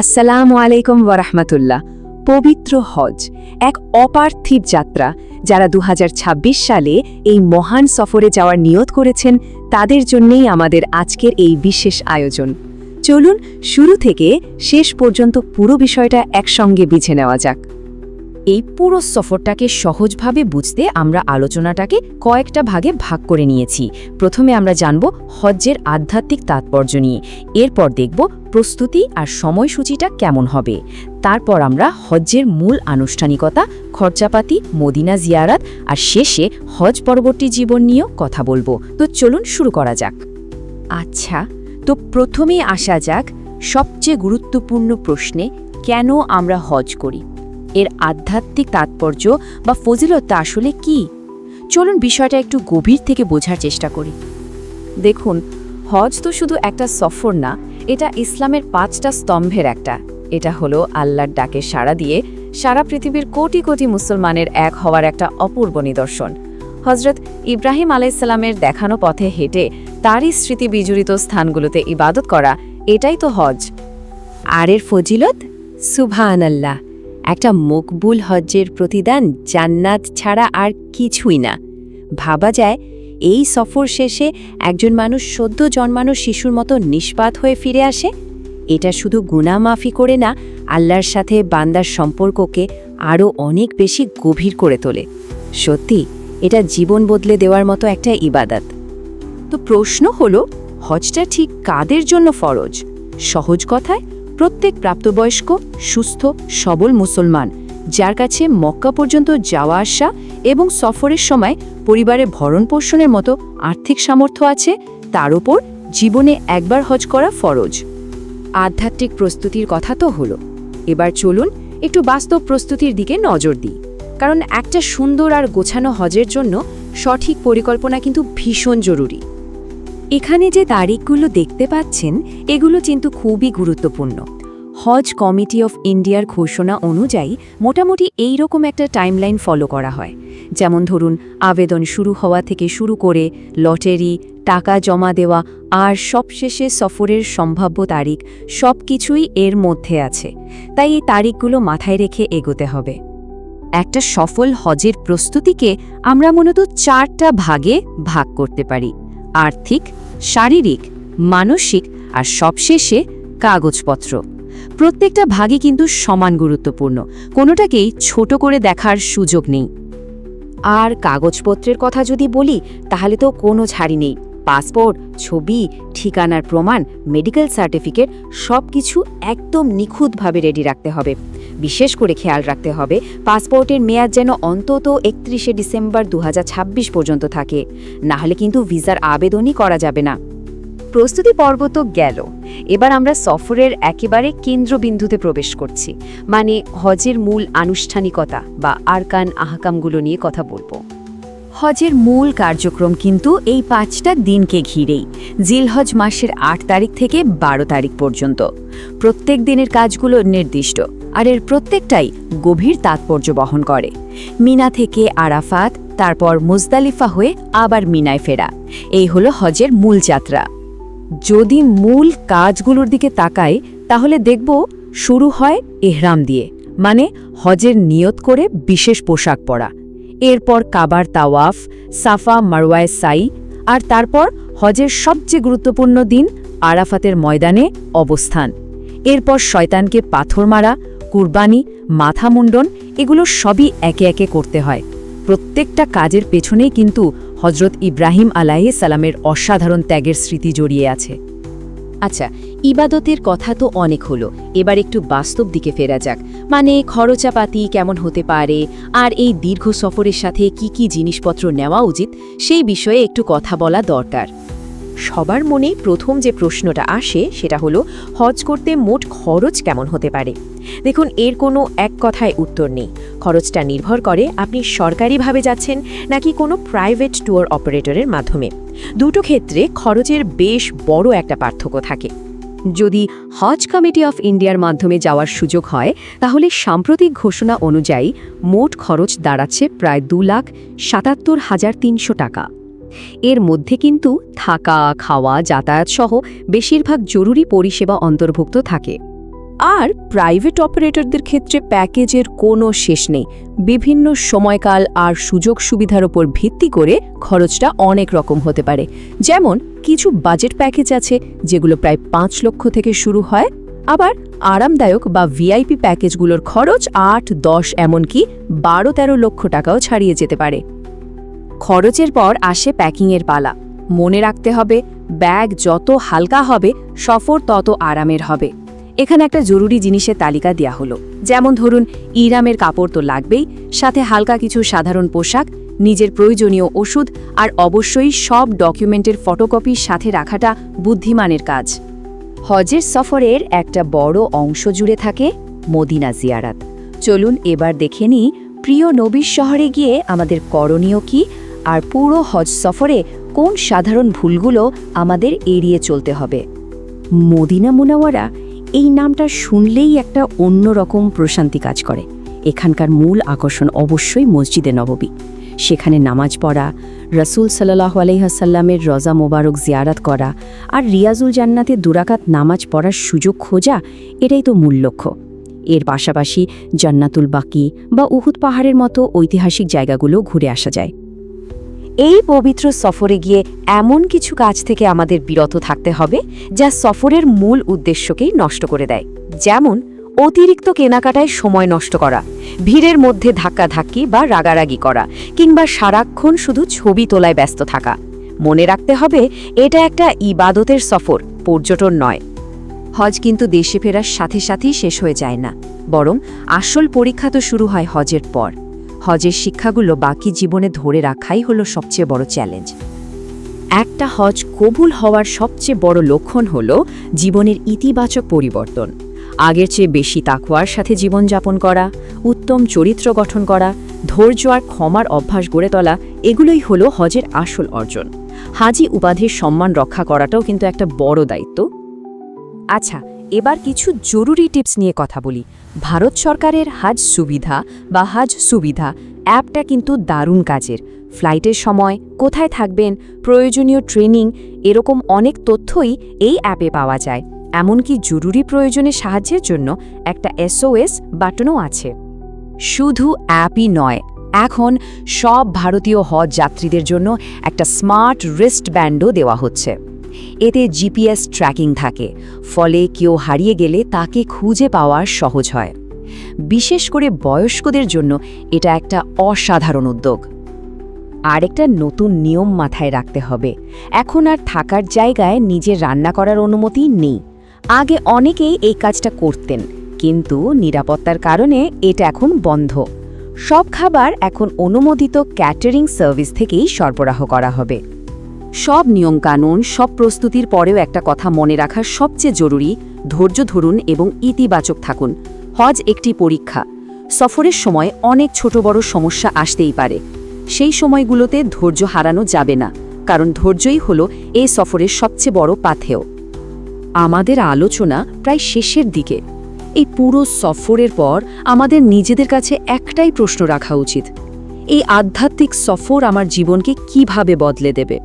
আসসালামু আলাইকুম ওরহমতুল্লাহ পবিত্র হজ, এক অপার্থিব যাত্রা যারা দু হাজার ছাব্বিশ সালে এই মহান সফরে যাওয়ার নিয়ত করেছেন, তাদের জন্যেই আমাদের আজকের এই বিশেষ আয়োজন। চলুন, শুরু থেকে শেষ পর্যন্ত পুরো বিষয়টা একসঙ্গে বিছে নেওয়া যাক। এই পুরো সফরটাকে সহজভাবে বুঝতে আমরা আলোচনাটাকে কয়েকটা ভাগে ভাগ করে নিয়েছি। প্রথমে আমরা জানব হজ্জের আধ্যাত্মিক তাৎপর্য নিয়ে। এরপর দেখব প্রস্তুতি আর সময়সূচিটা কেমন হবে? তারপর আমরা হজ্জের মূল আনুষ্ঠানিকতা, খরচাপাতি, মদিনা জিয়ারাত আর শেষে হজ পরবর্তী জীবন নিয়েও কথা বলব। তো চলুন শুরু করা যাক। আচ্ছা তো প্রথমেই আসা যাক সবচেয়ে গুরুত্বপূর্ণ প্রশ্নে, কেন আমরা হজ করি? এর আধ্যাত্মিক তাৎপর্য বা ফজিলতটা আসলে কি? চলুন বিষয়টা একটু গভীর থেকে বোঝার চেষ্টা করি। দেখুন, হজ তো শুধু একটা সফর না এটা ইসলামের পাঁচটা স্তম্ভের একটা। এটা হলো আল্লাহর ডাকে সাড়া দিয়ে সারা পৃথিবীর কোটি কোটি মুসলমানের এক হওয়ার একটা অপূর্ব নিদর্শন। হজরত ইব্রাহিম আলাইসাল্লামের দেখানো পথে হেঁটে তারই স্মৃতি বিজড়িত স্থানগুলোতে ইবাদত করা, এটাই তো হজ। আর এর ফজিলত? সুভান আল্লাহ একটা মকবুল হজ্জের প্রতিদান জান্নাত ছাড়া আর কিছুই না। ভাবা যায় এই সফর শেষে একজন মানুষ সদ্য জন্মানো শিশুর মতো নিষ্পাত হয়ে ফিরে আসে? এটা শুধু গুনামাফি করে না, আল্লাহর সাথে বান্দার সম্পর্ককে আরও অনেক বেশি গভীর করে তোলে। সত্যি, এটা জীবন বদলে দেওয়ার মতো একটা ইবাদত। তো প্রশ্ন হলো, হজটা ঠিক কাদের জন্য ফরজ? সহজ কথায়, প্রত্যেক প্রাপ্তবয়স্ক, সুস্থ, সবল মুসলমান, যার কাছে মক্কা পর্যন্ত যাওয়া আসা এবং সফরের সময় পরিবারের ভরণ পোষণের মতো আর্থিক সামর্থ্য আছে, তার উপর জীবনে একবার হজ করা ফরজ। আধ্যাত্মিক প্রস্তুতির কথা তো হলো। এবার চলুন একটু বাস্তব প্রস্তুতির দিকে নজর দিই। কারণ একটা সুন্দর আর গোছানো হজের জন্য সঠিক পরিকল্পনা কিন্তু ভীষণ জরুরি। এখানে যে তারিখগুলো দেখতে পাচ্ছেন, এগুলো কিন্তু খুবই গুরুত্বপূর্ণ। হজ কমিটি অফ ইন্ডিয়ার ঘোষণা অনুযায়ী মোটামুটি এই রকম একটা টাইমলাইন ফলো করা হয়। যেমন ধরুন, আবেদন শুরু হওয়া থেকে শুরু করে লটারি, টাকা জমা দেওয়া আর সবশেষে সফরের সম্ভাব্য তারিখ সব কিছুই এর মধ্যে আছে। তাই এই তারিখগুলো মাথায় রেখে এগোতে হবে। একটা সফল হজের প্রস্তুতিকে আমরা মূলত চারটা ভাগে ভাগ করতে পারি। আর্থিক, শারীরিক, মানসিক আর সবশেষে কাগজপত্র। প্রত্যেকটা ভাগই কিন্তু সমান গুরুত্বপূর্ণ। কোনোটাকেই ছোট করে দেখার সুযোগ নেই। আর কাগজপত্রের কথা যদি বলি, তাহলে তো কোনো ছাড়ি নেই। পাসপোর্ট, ছবি, ঠিকানার প্রমাণ, মেডিকেল সার্টিফিকেট সব কিছু একদম নিখুঁতভাবে রেডি রাখতে হবে। বিশেষ করে খেয়াল রাখতে হবে, পাসপোর্টের মেয়াদ যেন অন্তত একত্রিশে ডিসেম্বর দু হাজার ছাব্বিশ পর্যন্ত থাকে। না হলে কিন্তু ভিসার আবেদনই করা যাবে না। প্রস্তুতি পর্ব তো গেল। এবার আমরা সফরের একেবারে কেন্দ্রবিন্দুতে প্রবেশ করছি মানে হজের মূল আনুষ্ঠানিকতা বা আরকান আহকামগুলো নিয়ে কথা বলব। হজের মূল কার্যক্রম কিন্তু এই পাঁচটা দিনকে ঘিরেই, জিলহজ মাসের আট তারিখ থেকে বারো তারিখ পর্যন্ত। প্রত্যেক দিনের কাজগুলো নির্দিষ্ট, আর এর প্রত্যেকটাই গভীর তাৎপর্য বহন করে। মিনা থেকে আরাফাত, তারপর মুজদালিফা হয়ে আবার মিনায় ফেরা। এই হলো হজের মূল যাত্রা। যদি মূল কাজগুলোর দিকে তাকাই, তাহলে দেখব শুরু হয় এহরাম দিয়ে মানে হজের নিয়ত করে বিশেষ পোশাক পরা। এরপর কাবার তাওয়াফ, সাফা, মারওয়ায় সাই, আর তারপর হজের সবচেয়ে গুরুত্বপূর্ণ দিন আরাফাতের ময়দানে অবস্থান। এরপর শয়তানকে পাথর মারা, কুরবানি মাথা মুন্ডন এগুলো সবই একে একে করতে হয়। প্রত্যেকটা কাজের পেছনেই কিন্তু হজরত ইব্রাহিম আলাহি সালামের অসাধারণ ত্যাগের স্মৃতি জড়িয়ে আছে। আচ্ছা ইবাদতের কথা তো অনেক হলো, এবার একটু বাস্তব দিকে ফেরা যাক। মানে খরচাপাতি কেমন হতে পারে, আর এই দীর্ঘ সফরের সাথে কি কি জিনিসপত্র নেওয়া উচিত, সেই বিষয়ে একটু কথা বলা দরকার। সবার মনে প্রথম যে প্রশ্নটা আসে, সেটা হলো, হজ করতে মোট খরচ কেমন হতে পারে? দেখুন, এর কোনো এক কথায় উত্তর নেই। খরচটা নির্ভর করে আপনি সরকারিভাবে যাচ্ছেন নাকি কোনো প্রাইভেট ট্যুর অপারেটরের মাধ্যমে। দুটো ক্ষেত্রে খরচের বেশ বড় একটা পার্থক্য থাকে। যদি হজ কমিটি অফ ইন্ডিয়ার মাধ্যমে যাওয়ার সুযোগ হয়, তাহলে সাম্প্রতিক ঘোষণা অনুযায়ী মোট খরচ দাঁড়াচ্ছে প্রায় দু লাখ সাতাত্তর হাজার তিনশো টাকা। এর মধ্যে কিন্তু থাকা, খাওয়া যাতায়াত সহ বেশিরভাগ জরুরি পরিষেবা অন্তর্ভুক্ত থাকে। আর প্রাইভেট অপারেটরদের ক্ষেত্রে প্যাকেজের কোনো শেষ নেই। বিভিন্ন সময়কাল আর সুযোগ সুবিধার ওপর ভিত্তি করে খরচটা অনেক রকম হতে পারে। যেমন কিছু বাজেট প্যাকেজ আছে, যেগুলো প্রায় পাঁচ লক্ষ থেকে শুরু হয়। আবার আরামদায়ক বা ভিআইপি প্যাকেজগুলোর খরচ আট, দশ, এমনকি বারো, তেরো লক্ষ টাকাও ছাড়িয়ে যেতে পারে। খরচের পর আসে প্যাকিংয়ের পালা। মনে রাখতে হবে, ব্যাগ যত হালকা হবে, সফর তত আরামের হবে। এখানে একটা জরুরি জিনিসের তালিকা দেয়া হলো। যেমন ধরুন, ইরামের কাপড় তো লাগবেই, সাথে হালকা কিছু সাধারণ পোশাক, নিজের প্রয়োজনীয় ওষুধ আর অবশ্যই সব ডকুমেন্টের ফটোকপি সাথে রাখাটা বুদ্ধিমানের কাজ। হজের সফরের একটা বড় অংশ জুড়ে থাকে মদিনা জিয়ারাত। চলুন এবার দেখে নিই প্রিয় নবীর শহরে গিয়ে আমাদের করণীয় কি? আর পুরো হজ সফরে কোন সাধারণ ভুলগুলো আমাদের এড়িয়ে চলতে হবে? মদিনা মুনাওয়ারা এই নামটা শুনলেই একটা অন্যরকম প্রশান্তি কাজ করে। এখানকার মূল আকর্ষণ অবশ্যই মসজিদে নববী সেখানে নামাজ পড়া, রসুল সাল্লাহ আলহাসাল্লামের রজা মোবারক জিয়ারাত করা আর রিয়াজুল জান্নাতে দুরাকাত নামাজ পড়ার সুযোগ খোঁজা, এটাই তো মূল লক্ষ্য। এর পাশাপাশি জান্নাতুল বাকি বা উহুদ পাহাড়ের মতো ঐতিহাসিক জায়গাগুলো ঘুরে আসা যায়। এই পবিত্র সফরে গিয়ে এমন কিছু কাজ থেকে আমাদের বিরত থাকতে হবে যা সফরের মূল উদ্দেশ্যকেই নষ্ট করে দেয়। যেমন, অতিরিক্ত কেনাকাটায় সময় নষ্ট করা, ভিড়ের মধ্যে ধাক্কাধাক্কি বা রাগারাগি করা, কিংবা সারাক্ষণ শুধু ছবি তোলায় ব্যস্ত থাকা। মনে রাখতে হবে, এটা একটা ইবাদতের সফর, পর্যটন নয়। হজ কিন্তু দেশে ফেরার সাথে সাথেই শেষ হয়ে যায় না। বরং আসল পরীক্ষা তো শুরু হয় হজের পর। হজের শিক্ষাগুলো বাকি জীবনে ধরে রাখাই হলো সবচেয়ে বড় চ্যালেঞ্জ। একটা হজ কবুল হওয়ার সবচেয়ে বড় লক্ষণ হল জীবনের ইতিবাচক পরিবর্তন। আগের চেয়ে বেশি তাকুয়ার সাথে জীবনযাপন করা, উত্তম চরিত্র গঠন করা, ধৈর্য আর ক্ষমার অভ্যাস গড়ে তোলা, এগুলোই হলো হজের আসল অর্জন। হাজি উপাধির সম্মান রক্ষা করাটাও কিন্তু একটা বড় দায়িত্ব। আচ্ছা এবার কিছু জরুরি টিপস নিয়ে কথা বলি। ভারত সরকারের হাজ সুবিধা বা হাজ সুবিধা অ্যাপটা কিন্তু দারুণ কাজের। ফ্লাইটের সময় কোথায় থাকবেন, প্রয়োজনীয় ট্রেনিং, এরকম অনেক তথ্যই এই অ্যাপে পাওয়া যায়। এমনকি জরুরি প্রয়োজনে সাহায্যের জন্য একটা এসওএস বাটনও আছে। শুধু অ্যাপই নয়, এখন সব ভারতীয় হজ যাত্রীদের জন্য একটা স্মার্ট রিস্ট ব্যান্ডও দেওয়া হচ্ছে। এতে জিপিএস ট্র্যাকিং থাকে, ফলে কেউ হারিয়ে গেলে তাকে খুঁজে পাওয়া সহজ হয়। বিশেষ করে বয়স্কদের জন্য এটা একটা অসাধারণ উদ্যোগ। আরেকটা নতুন নিয়ম মাথায় রাখতে হবে। এখন আর থাকার জায়গায় নিজে রান্না করার অনুমতি নেই। আগে অনেকেই এই কাজটা করতেন, কিন্তু নিরাপত্তার কারণে এটা এখন বন্ধ। সব খাবার এখন অনুমোদিত ক্যাটারিং সার্ভিস থেকেই সরবরাহ করা হবে। সব নিয়মকানুন, সব প্রস্তুতির পরেও একটা কথা মনে রাখা সবচেয়ে জরুরি, ধৈর্য ধরুন এবং ইতিবাচক থাকুন। হজ একটি পরীক্ষা। সফরের সময় অনেক ছোট বড় সমস্যা আসতেই পারে। সেই সময়গুলোতে ধৈর্য হারানো যাবে না, কারণ ধৈর্যই হলো এই সফরের সবচেয়ে বড় পাথেয়। আমাদের আলোচনা প্রায় শেষের দিকে। এই পুরো সফরের পর আমাদের নিজেদের কাছে একটাই প্রশ্ন রাখা উচিত। এই আধ্যাত্মিক সফর আমার জীবনকে কীভাবে বদলে দেবে?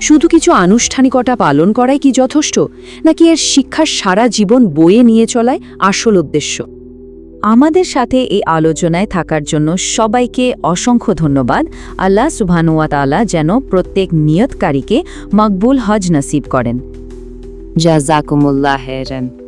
শুধু কিছু আনুষ্ঠানিকতা পালন করাই কি যথেষ্ট, নাকি এর শিক্ষার সারা জীবন বয়ে নিয়ে চলায় আসল উদ্দেশ্য? আমাদের সাথে এই আলোচনায় থাকার জন্য সবাইকে অসংখ্য ধন্যবাদ। আল্লাহ সুবহানুয়াতালা যেন প্রত্যেক নিয়তকারীকে মকবুল হজ নসিব করেন। জাজাকুমুল্লাহ